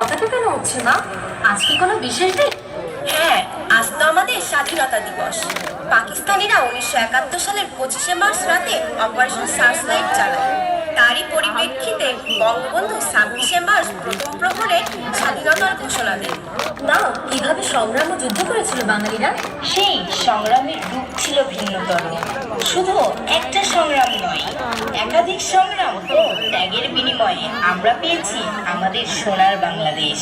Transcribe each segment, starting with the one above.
পতাকা কেন উঠছে না আজ কি কোনো বিশেষ দিন? হ্যাঁ আজ তো আমাদের স্বাধীনতা দিবস। পাকিস্তানিরা উনিশশো একাত্তর সালের পঁচিশে মার্চ রাতে অপারেশন সার্চলাইট চালায়। তারই পরিপ্রেক্ষিতে বঙ্গবন্ধু ছাব্বিশে মার্চ প্রথম প্রহরে স্বাধীনতার ঘোষণা দেন। না কীভাবে সংগ্রাম ও যুদ্ধ করেছিল বাঙালিরা? সেই সংগ্রামের রূপ ছিল ভিন্নতর। শুধু একটা সংগ্রাম নয়, একাধিক সংগ্রাম ও ত্যাগের বিনিময়ে আমরা পেয়েছি আমাদের সোনার বাংলাদেশ।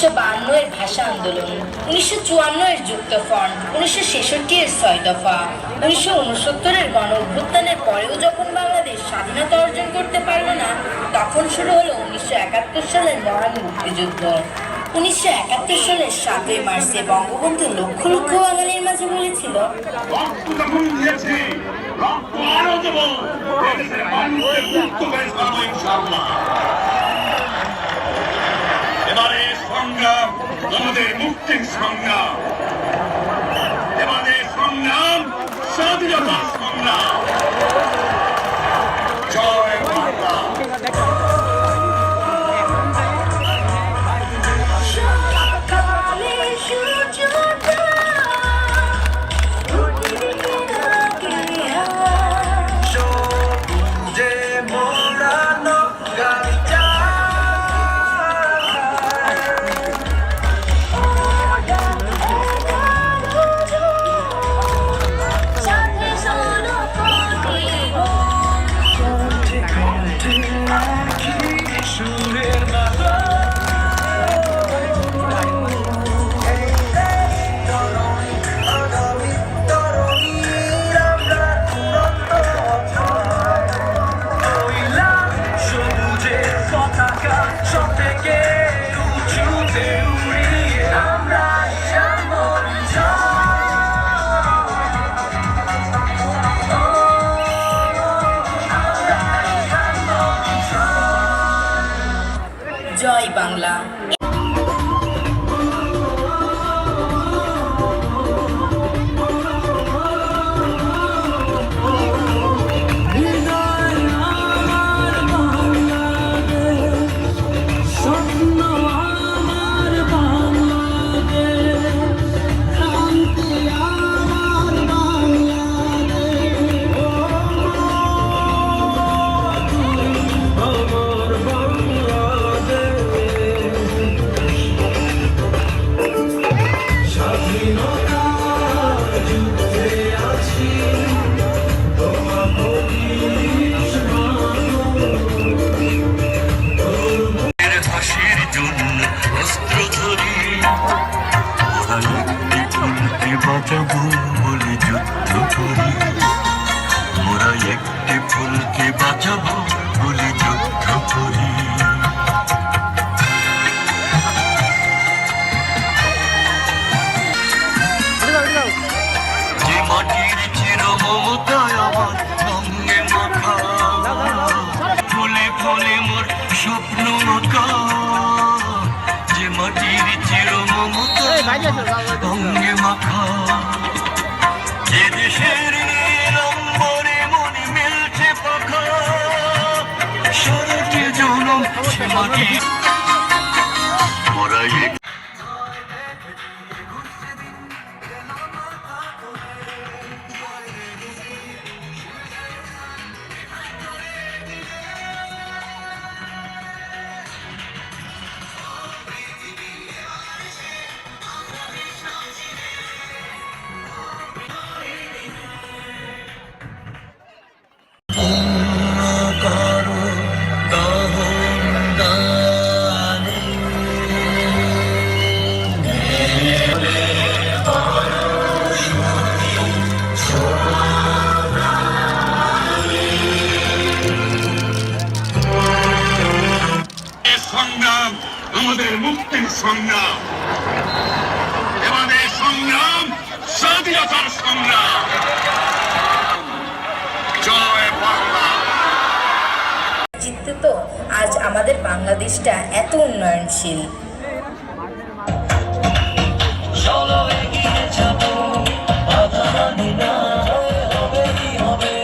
উনিশশো এর ভাষা আন্দোলন, উনিশশো চুয়ান্ন এর যুক্ত ফ্রন্ট উনিশশো ছেষট্টি এর ছয় দফা, উনিশশো উনসত্তরের গণ অভ্যুত্থানের পরেও যখন বাংলাদেশ স্বাধীনতা অর্জন করতে পারল না, তখন শুরু হলো উনিশশো একাত্তর সালের মহান মুক্তিযুদ্ধ। উনিশশো একাত্তর সালের সাতই মার্চে বঙ্গবন্ধু লক্ষ লক্ষ বাঙালির মাঝে বলেছিল আরও দেব। এদেশের মুক্ত করে ইনশাআল্লাহ এবারে সংগ্রাম আমাদের মুক্তির সংগ্রাম। আমাদের সংগ্রাম স্বাধীনতা সংগ্রাম। 脚步。সঙ্গে মাখা। যে দেশের নম্বরে মনে মিলছে পাখা। সারাটি জনম সে সংগ্রাম। আমাদের সংগ্রাম স্বাধীনতার সংগ্রাম। জয় বাংলা। জিততে তো আজ আমাদের বাংলাদেশটা এত উন্নয়নশীল। হবে হবে?